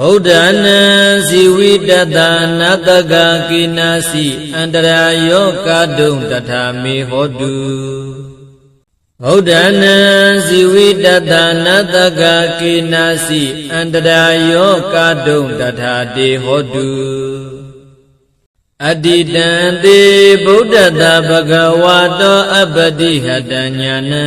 ဗုဒ္ဓနာဇီဝိတတနာတကကိနာစီအန္တရာယောကာတုံတထာမေဟောတုဗုဒ္ဓနာဇီဝိတတနာတကကိနာစီအန္တရာယောကာတုံတထာတေဟောတုအတ္တိတံတေဗုဒ္ဓတာဘဂဝါတောအပ္ပတိဟတညာနံ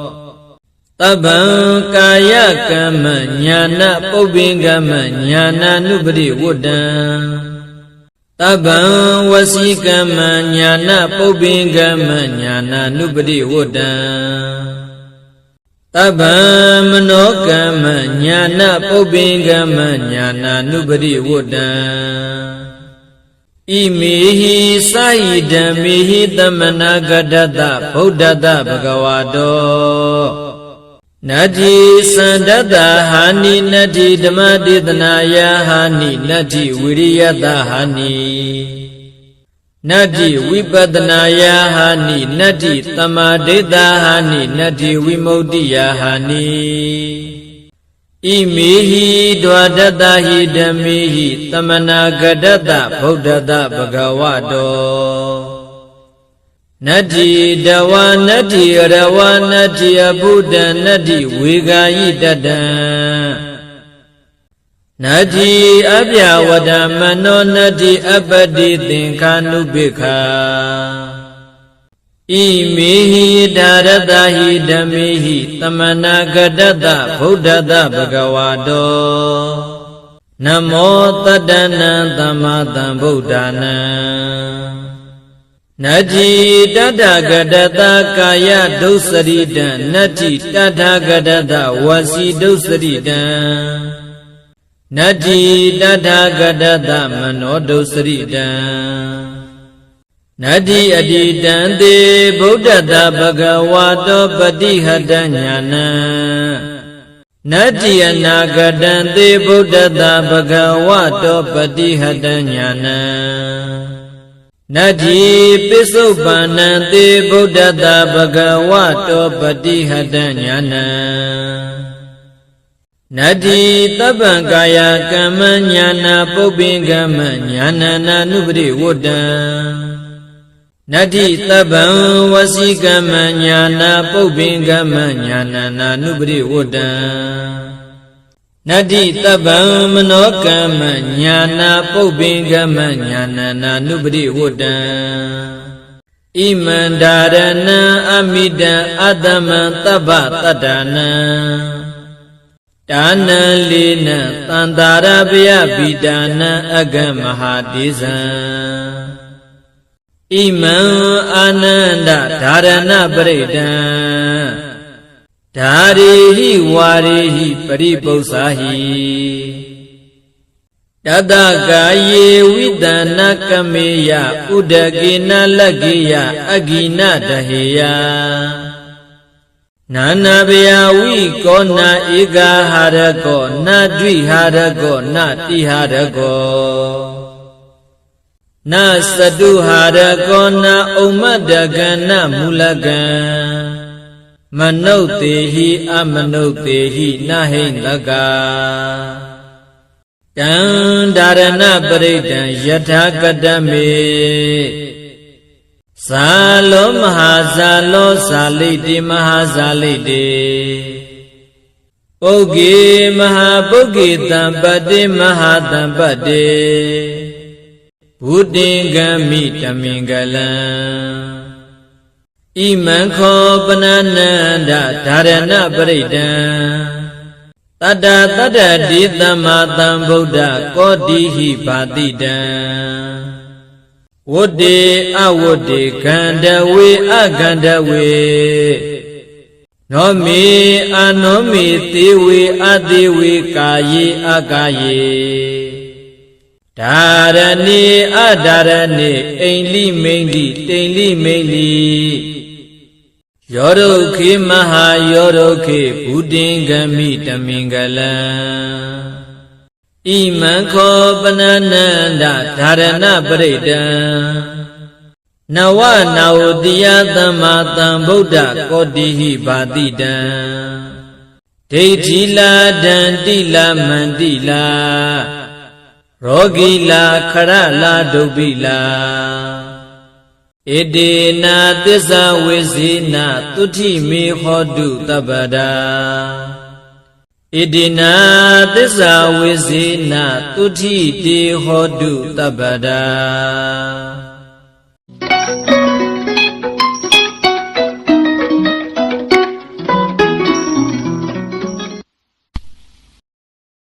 တဗ္ဗံကာယကမ္မညာနာပုပ္ပင်ကမ္မညာနာနုပရိဝတ္တံတဗ္ဗံဝစီကမ္မညာနာပုပ္ပင်ကမ္မညာနာနုပရိဝတ္တံတဗ္ဗံမနောကမ္မညာနာပုပ္ပင်ကမ္မညာနာနုပရိဝတ္တံဣမေဟိသာယိဓမ္မေဟိသမနာဂတတဗုဒ္ဓတဘဂဝါတော နတ္တိသန္တတဟာနိနတ္တိဓမ္မဒေသနာယဟာနိနတ္တိဝိရိယတဟာနိနတ္တိဝိပဒနာယဟာနိနတ္တိသမာဓိတဟာနိနတ္တိဝိမု ക്തി ယဟာနိဣမေဟိဒွါဒတဟိဓမ္မေဟိသမနာဂဒတဗုဒ္ဓတဘဂဝတော နတ္တိတဝနတ္တိရဝနတ္တိအဘုဒ္ဓနတ္တိဝေဂာယိတတံနတ္တိအပြဝဒမနောနတ္တိအပတိသင်္ခာနုပိခာဣမေဟိဒါရတဟိဓမ္မေဟိသမနာဂတတဗုဒ္ဓတဘဂဝါတောနမောတတ္တနံသမ္မာသမ္ဗုဒ္ဓနာ နတ္တိတတဂတတကာယဒုစရိတံနတ္တိတထဂတတဝစီဒုစရိတံနတ္တိတထဂတတမနောဒုစရိတံနတ္တိအတိတံတေဗုဒ္ဓတဘဂဝါတောပတိဟတညာနံနတ္တိအနာဂတံတေဗုဒ္ဓတဘဂဝါတောပတိဟတညာနံ နတ္တိပိစုပန္နံတေဗုဒ္ဓတာဘဂဝတောပတိဟတညာနံနတ္တိတပ္ပံကာယကမ္မညာနာပုပ္ပင်ကမ္မညာနာနာနုပရိဝတ္တံနတ္တိတပ္ပံဝစီကမ္မညာနာပုပ္ပင်ကမ္မညာနာနာနုပရိဝတ္တံ နတ္တိတပ္ပံမနောကမ္မညာနာပုပ္ပင်ကမ္မညာနာနာနုပရိဝတ္တံဣမန္ဒာရဏံအမိတံအတ္တမံတပ္ပတတ္တနံဒါနံလေးနံတန္တာရပယပိတာနံအကမဟာတိဇံဣမံအာနန္ဒဓာရဏပရိဒံ ဓာရေဟိဝါရေဟိပရိပု္ပ္ပာဟိတတကာယေဝိတနာကမေယဥဒကေနလကေယအဂိနတဟေယနာနာဘယဝိကောနာဧကဟာရကောနာဒွိဟာရကောနာတိဟာရကောနာစတုဟာရကောနာဥမ္မတကနာမူလကံ မနုဿေဟိအမနုဿေဟိနဟိလကတံဒါရဏပရိဒံယထာကတမေဇာလောမဟာဇာလောဇာလိတိမဟာဇာလိတိပုဂ္ဂေမဟာပုဂ္ဂေတံပတိမဟာတံပတိဘုတင်္ဂမိတမင်္ဂလံ ဣမံခောပနနန္ဒဓာရဏပရိဒံတတ္တတတ္တဒီသမ္မာသမ္ဗုဒ္ဓကောတိဟိဘာတိတံဝတ္တေအဝတ္တေခန္ဓဝေအခန္ဓဝေနောမေအနောမေသေဝေအသေးဝေကာယေအကာယေ ဒါရဏိအဒါရဏိအိန္လိမိန္လိတိန်လိမိန္လိယောဒုခေမဟာယောဒုခေဘူတင်ဂမိတမင်္ဂလံဣမံခောပနနန္ဒဓာရဏပရိတံနဝနာဝတိယသမ္မာသမ္ဗုဒ္ဓကောတိဟိဘာတိတံဒိဋ္ဌိလာဒန္တိလာမန္တိလာ ရောဂီလာခရလာဒုဗ္ဗိလာဣတိနာသစ္စာဝိဇေနသုတိမေဟောတုတပ္ပဒာဣတိနာသစ္စာဝိဇေနသုတိတေဟောတုတပ္ပဒာ